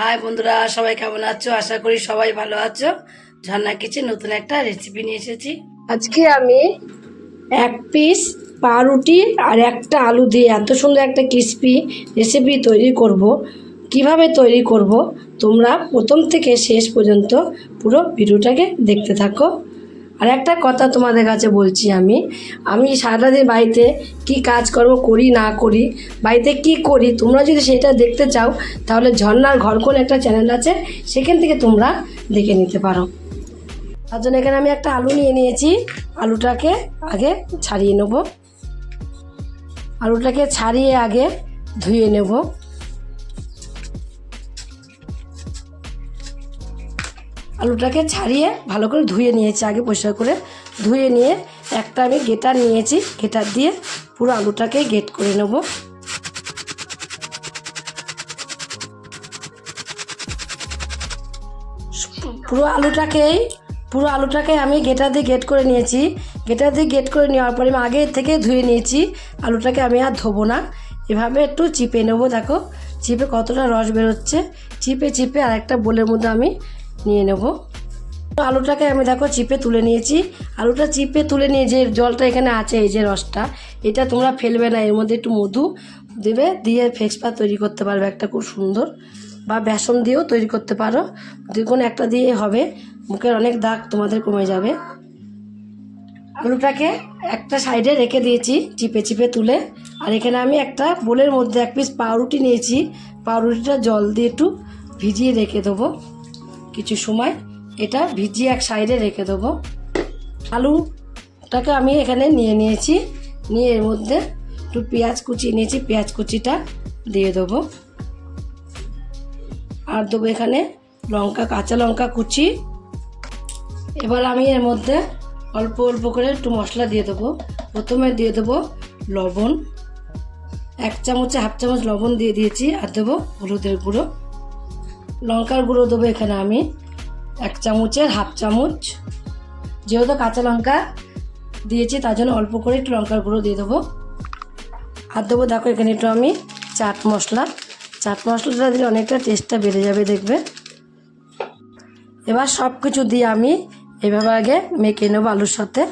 High বন্ধুরা, সবাই কেমন আছো? আশা করি সবাই ভালো আছো। ঝর্ণা কিচেন নতুন একটা রেসিপি নিয়ে এসেছি। আজকে আমি এক পিস পাউরুটি আর একটা আলু দিয়ে এত সুন্দর একটা ক্রিসপি রেসিপি তৈরি করব। কীভাবে তৈরি করব? তোমরা প্রথম থেকে শেষ পর্যন্ত পুরো ভিডিওটাকে দেখতে থাকো। আর একটা কথা তোমাদের কাছে বলছি আমি। আমি সারাদিন বাড়িতে কি কাজকর্ম করি না করি, বাড়িতে কি করি, তোমরা যদি সেটা দেখতে চাও, তাহলে ঝর্নার ঘর কোন একটা চ্যানেল আছে, সেখান থেকে তোমরা দেখে নিতে পারো। তার জন্য এখানে আমি একটা আলু নিয়ে নিয়েছি। আলুটাকে আগে ছাড়িয়ে নেব। আলুটাকে ছাড়িয়ে আগে ধুয়ে নেব। আলুটাকে ছাড়িয়ে ভালো করে ধুয়ে নিয়েছি, আগে পরিষ্কার করে ধুয়ে নিয়ে একটা আমি গেটার নিয়েছি গেটার দিয়ে পুরো আলুটাকে গেট করে নেব। পুরো আলুটাকেই, পুরো আলুটাকে আমি গেটার দিয়ে গেট করে নিয়েছি। গেটার দিয়ে গেট করে নেওয়ার পরে আমি আগে থেকে ধুয়ে নিয়েছি, আলুটাকে আমি আর ধোবো না। এভাবে একটু চিপে নেব, দেখো। চিপে কতটা রস বেরোচ্ছে। চিপে চিপে আর একটা বোলের মধ্যে আমি নিয়ে নেব। আলুটাকে আমি দেখো চিপে তুলে নিয়েছি। আলুটা চিপে তুলে নিয়ে যে জলটা এখানে আছে, এই যে রসটা, এটা তোমরা ফেলবে না, এর মধ্যে একটু মধু দেবে, দিয়ে ফেস পা তৈরি করতে পারবে একটা খুব সুন্দর, বা বেসন দিয়েও তৈরি করতে পারো। যে কোনো একটা দিয়ে হবে, মুখের অনেক দাগ তোমাদের কমে যাবে। আলুটাকে একটা সাইডে রেখে দিয়েছি, চিপে চিপে তুলে। আর এখানে আমি একটা বোলের মধ্যে এক পিস পাউরুটি নিয়েছি, পাউরুটিটা জল দিয়ে একটু ভিজিয়ে রেখে দেবো। কিছু সময় এটা ভিজিয়ে এক সাইডে রেখে দেবো। আলুটাকে আমি এখানে নিয়ে নিয়েছি। নিয়ে এর মধ্যে একটু পেঁয়াজ কুচি নিয়েছি পেঁয়াজ কুচিটা দিয়ে দেবো। আর দেবো এখানে লঙ্কা, কাঁচা লঙ্কা কুচি। এবার আমি এর মধ্যে অল্প অল্প করে একটু মশলা দিয়ে দেবো। প্রথমে দিয়ে দেবো লবণ। এক চামচে হাফ চামচ লবণ দিয়ে দিয়েছি আর দেবো হলুদের গুঁড়ো। লঙ্কার গুঁড়ো দেবো এখানে আমি। এক চামচের হাফ চামচ। যেহেতু কাঁচা লঙ্কা দিয়েছি, তার জন্য অল্প করে একটু লঙ্কার গুঁড়ো দিয়ে দেবো। আর দেবো, দেখো এখানে একটু আমি চাট মশলা। চাট মশলাটা দিলে অনেকটা টেস্টটা বেড়ে যাবে দেখবে। এবার সব কিছু দিয়ে আমি এভাবে আগে মেখে নেব আলুর সাথে।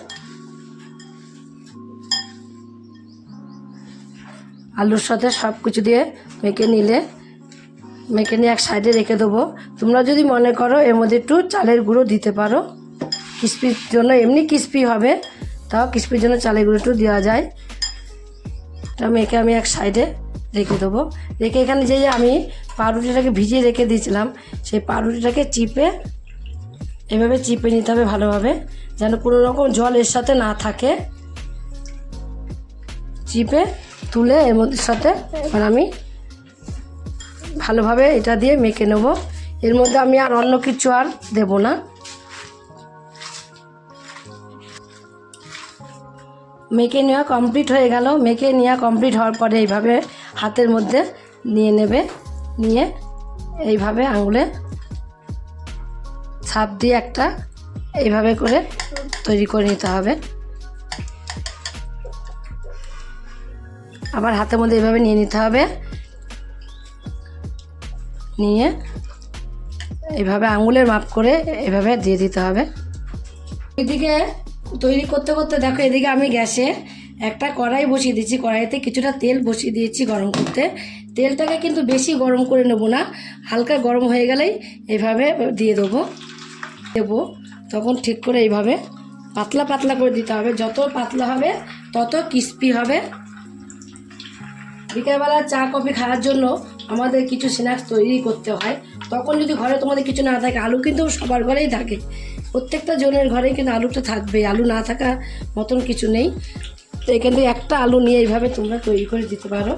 আলুর সাথে সব কিছু দিয়ে মেখে নিলে মেখে নিয়ে এক সাইডে রেখে দেবো। তোমরা যদি মনে করো এর মধ্যে একটু চালের গুঁড়ো দিতে পারো। ক্রিস্পির জন্য এমনি ক্রিস্পি হবে, তাও ক্রিস্পির জন্য চালের গুঁড়ো একটু দেওয়া যায়। এটা মেখে আমি এক সাইডে রেখে দেবো। রেখে এখানে যে আমি পাউরুটিটাকে ভিজিয়ে রেখে দিয়েছিলাম, সেই পাউরুটিটাকে চিপে, এভাবে চিপে নিতে হবে ভালোভাবে, যেন কোনো রকম জল এর সাথে না থাকে। চিপে তুলে এর মধ্যে সাথে আমি ভালোভাবে এটা দিয়ে মেখে নেব। এর মধ্যে আমি আর অন্য কিছু আর দেব না। মেখে নেওয়া কমপ্লিট হয়ে গেল। মেখে নেওয়া কমপ্লিট হওয়ার পরে এইভাবে হাতের মধ্যে নিয়ে নেবে। নিয়ে এইভাবে আঙুলে ছাপ দিয়ে একটা এইভাবে করে তৈরি করে নিতে হবে। আবার হাতের মধ্যে এইভাবে নিয়ে নিতে হবে। নিয়ে এভাবে আঙুলের মাপ করে এভাবে দিয়ে দিতে হবে। এদিকে তৈরি করতে করতে দেখো এদিকে আমি গ্যাসে একটা কড়াই বসিয়ে দিয়েছি। কড়াইতে কিছুটা তেল বসিয়ে দিয়েছি গরম করতে। তেলটাকে কিন্তু বেশি গরম করে নেব না, হালকা গরম হয়ে গেলেই এভাবে দিয়ে দেবো। দেবো, তখন ঠিক করে এইভাবে পাতলা পাতলা করে দিতে হবে। যত পাতলা হবে, তত ক্রিস্পি হবে। বিকেলবেলা চা কফি খাওয়ার জন্য আমাদের কিছু স্ন্যাক্স তৈরি করতে হয়। তখন যদি ঘরে তোমাদের কিছু না থাকে, আলু কিন্তু সবার ঘরেই থাকে। প্রত্যেকটা জনের ঘরেই কিন্তু আলুটা থাকবে। আলু না থাকা মতন কিছু নেই। তো এখান থেকে একটা আলু নিয়ে এইভাবে তোমরা তৈরি করে দিতে পারো।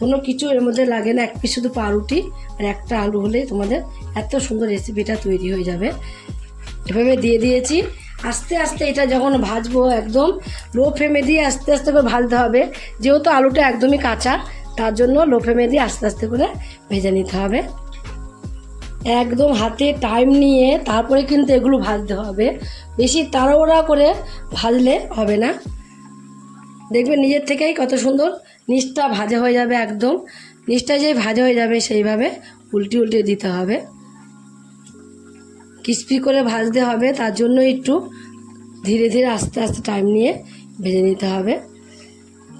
কোনো কিছু এর মধ্যে লাগে না। এক পিস শুধু পাউরুটি আর একটা আলু হলেই তোমাদের এত সুন্দর রেসিপিটা তৈরি হয়ে যাবে। এভাবে দিয়ে দিয়েছি। আস্তে আস্তে এটা যখন ভাজবো একদম লো ফ্লেমে দিয়ে আস্তে আস্তে করে ভাজতে হবে। যেহেতু আলুটা একদমই কাঁচা তার জন্য লো ফ্লেমে দিয়ে আস্তে আস্তে করে ভেজে নিতে হবে। একদম হাতে টাইম নিয়ে তারপরে কিন্তু এগুলো ভাজতে হবে। বেশি তাড়াহুড়া করে ভাজলে হবে না। দেখবে নিজের থেকেই কত সুন্দর নিচটা ভাজা হয়ে যাবে একদম। নিচটা যে ভাজা হয়ে যাবে সেইভাবে উল্টে উল্টে দিতে হবে। ক্রিস্পি করে ভাজতে হবে, তার জন্য একটু ধীরে ধীরে আস্তে আস্তে টাইম নিয়ে ভেজে নিতে হবে।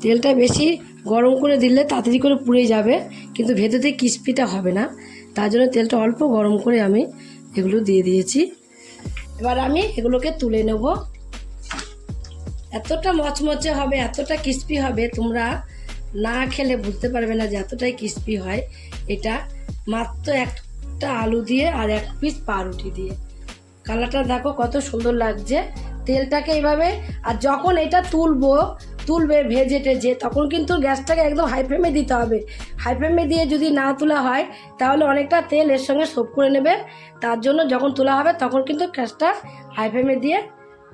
তেলটা বেশি গরম করে দিলে তাড়াতাড়ি করে পুড়ে যাবে, কিন্তু ভেতর থেকে ক্রিস্পিটা হবে না। তার জন্য তেলটা অল্প গরম করে আমি এগুলো দিয়ে দিয়েছি। এবার আমি এগুলোকে তুলে নেব। এতটা মচমচে হবে, এতটা ক্রিস্পি হবে, তোমরা না খেলে বুঝতে পারবে না যে এতটাই ক্রিস্পি হয়। এটা মাত্র একটা আলু দিয়ে আর এক পিস পাউরুটি দিয়ে। কালারটা দেখো কত সুন্দর লাগছে। তেলটাকে এইভাবে, আর যখন এটা তুলবো তুলবে, ভেজে টেজে, তখন কিন্তু গ্যাসটাকে একদম হাই ফ্লেমে দিতে হবে। হাই ফ্লেমে দিয়ে যদি না তোলা হয়, তাহলে অনেকটা তেল এর সঙ্গে সোপ করে নেবে। তার জন্য যখন তোলা হবে, তখন কিন্তু গ্যাসটা হাই ফ্লেমে দিয়ে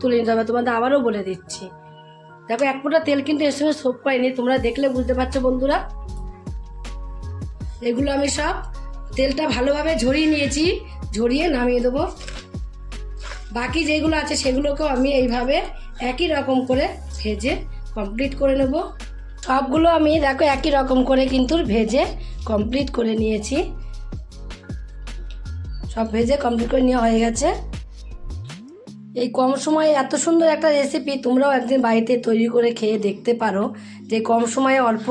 তুলে নিতে হবে। তোমাদের আবারও বলে দিচ্ছি। দেখো, এক ফোঁটা তেল কিন্তু এর সঙ্গে সোপ করেনি। তোমরা দেখলে বুঝতে পারছ বন্ধুরা। এগুলো আমি সব তেলটা ভালোভাবে ঝরিয়ে নিয়েছি। ঝরিয়ে নামিয়ে দেবো। বাকি যেগুলো আছে, সেগুলোকেও আমি এইভাবে একই রকম করে ভেজে কমপ্লিট করে নেব। সবগুলো আমি দেখো একই রকম করে কিন্তু ভেজে কমপ্লিট করে নিয়েছি। সব ভেজে কমপ্লিট করে নেওয়া হয়ে গেছে। এই কম সময়ে এত সুন্দর একটা রেসিপি তোমরাও একদিন বাড়িতে তৈরি করে খেয়ে দেখতে পারো। যে কম সময়ে অল্প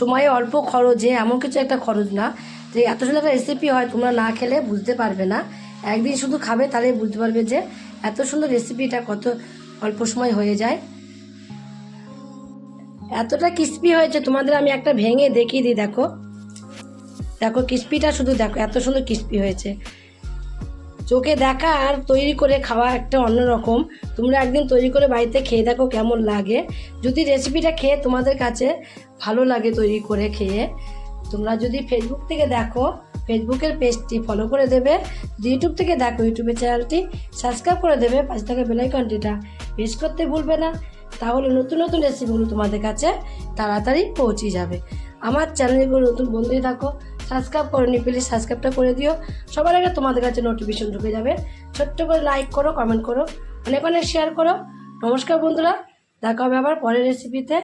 সময়ে অল্প খরচে এমন কিছু একটা খরচ না। যে এত সুন্দর একটা রেসিপি হয় তোমরা না খেলে বুঝতে পারবে না। একদিন শুধু খাবে তাহলে বুঝতে পারবে যে এত সুন্দর রেসিপিটা কত অল্প সময় হয়ে যায়। এতটা ক্রিস্পি হয়েছে, তোমাদের আমি একটা ভেঙে দেখিয়ে দিই, দেখো। দেখো ক্রিস্পিটা শুধু দেখো, এত সুন্দর ক্রিস্পি হয়েছে। চোখে দেখা আর তৈরি করে খাওয়া একটা অন্যরকম। তোমরা একদিন তৈরি করে বাড়িতে খেয়ে দেখো কেমন লাগে। যদি রেসিপিটা খেয়ে তোমাদের কাছে ভালো লাগে তৈরি করে খেয়ে, তোমরা যদি ফেসবুক থেকে দেখো ফেসবুকের পেজটি ফলো করে দেবে। যদি ইউটিউব থেকে দেখো ইউটিউবের চ্যানেলটি সাবস্ক্রাইব করে দেবে, পাশে থাকা বেলাইকনটিটা প্রেস করতে ভুলবে না। তাহলে নতুন নতুন রেসিপিগুলো তোমাদের কাছে তাড়াতাড়ি পৌঁছে যাবে। আমার চ্যানেলগুলো নতুন বন্ধুই থাকো সাবস্ক্রাইব করে নি প্লিজ সাবস্ক্রাইবটা করে দিও। সবার আগে তোমাদের কাছে নোটিফিকেশন ঢুকে যাবে। ছোট্ট করে লাইক করো কমেন্ট করো, অনেক অনেক শেয়ার করো। নমস্কার বন্ধুরা, দেখা হবে আবার পরের রেসিপিতে